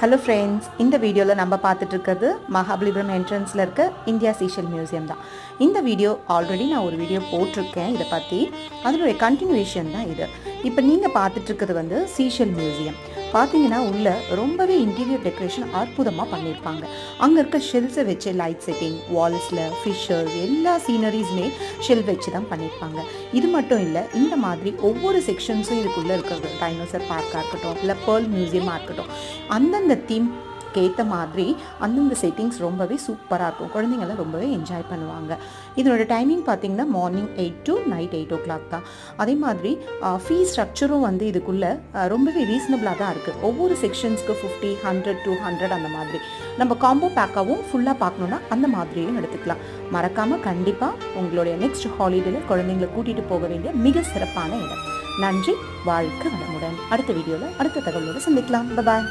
Hello friends இந்த வீடியோவில் நம்ம பார்த்துட்ருக்கிறது மகாபலிபுரம் என்ட்ரன்ஸில் இருக்க இந்தியா சீஷல் மியூசியம் தான். இந்த வீடியோ ஆல்ரெடி நான் ஒரு வீடியோ போட்டிருக்கேன் இதை பற்றி அதனுடைய கண்டினியூஷன் தான் இது. இப்போ நீங்கள் பார்த்துட்ருக்கிறது வந்து சீஷல் மியூசியம் பார்த்தீங்கன்னா உள்ள ரொம்பவே இன்டீரியர் டெக்கரேஷன் அற்புதமாக பண்ணியிருப்பாங்க. அங்கே இருக்க ஷெல்ஸை வச்சு லைட் செட்டிங் வால்ஸில் ஃபிஷர்ஸ் எல்லா சீனரிஸுமே ஷெல் வச்சு தான் பண்ணியிருப்பாங்க. இது மட்டும் இல்லை இந்த மாதிரி ஒவ்வொரு செக்ஷன்ஸும் இதுக்குள்ளே இருக்கிறது. டைனோசர் பார்க்காக இருக்கட்டும் இல்லை பேர்ல் மியூசியமாக இருக்கட்டும். அந்தந்த தீம் ஏற்ற மாதிரி அந்தந்த செட்டிங்ஸ் ரொம்பவே சூப்பராக இருக்கும். குழந்தைங்களாம் ரொம்பவே என்ஜாய் பண்ணுவாங்க. இதனோட டைமிங் பார்த்தீங்கன்னா morning eight to night eight o'clock தான். அதே மாதிரி ஃபீ ஸ்ட்ரக்சரும் வந்து இதுக்குள்ளே ரொம்பவே ரீசனபிளாக தான் இருக்குது ஒவ்வொரு செக்ஷன்ஸ்க்கு ஃபிஃப்டி ஹண்ட்ரட் டூ ஹண்ட்ரட் அந்த மாதிரி. நம்ம காம்போ பேக்காகவும் ஃபுல்லாக பார்க்கணுன்னா அந்த மாதிரியும் எடுத்துக்கலாம். மறக்காமல் கண்டிப்பாக உங்களுடைய நெக்ஸ்ட் ஹாலிடேல குழந்தைங்களை கூட்டிகிட்டு போக வேண்டிய மிக சிறப்பான இடம். நன்றி வாழ்க்கை வளமுடன். அடுத்த வீடியோவில் அடுத்த தகவலோடு சந்திக்கலாம். பாய்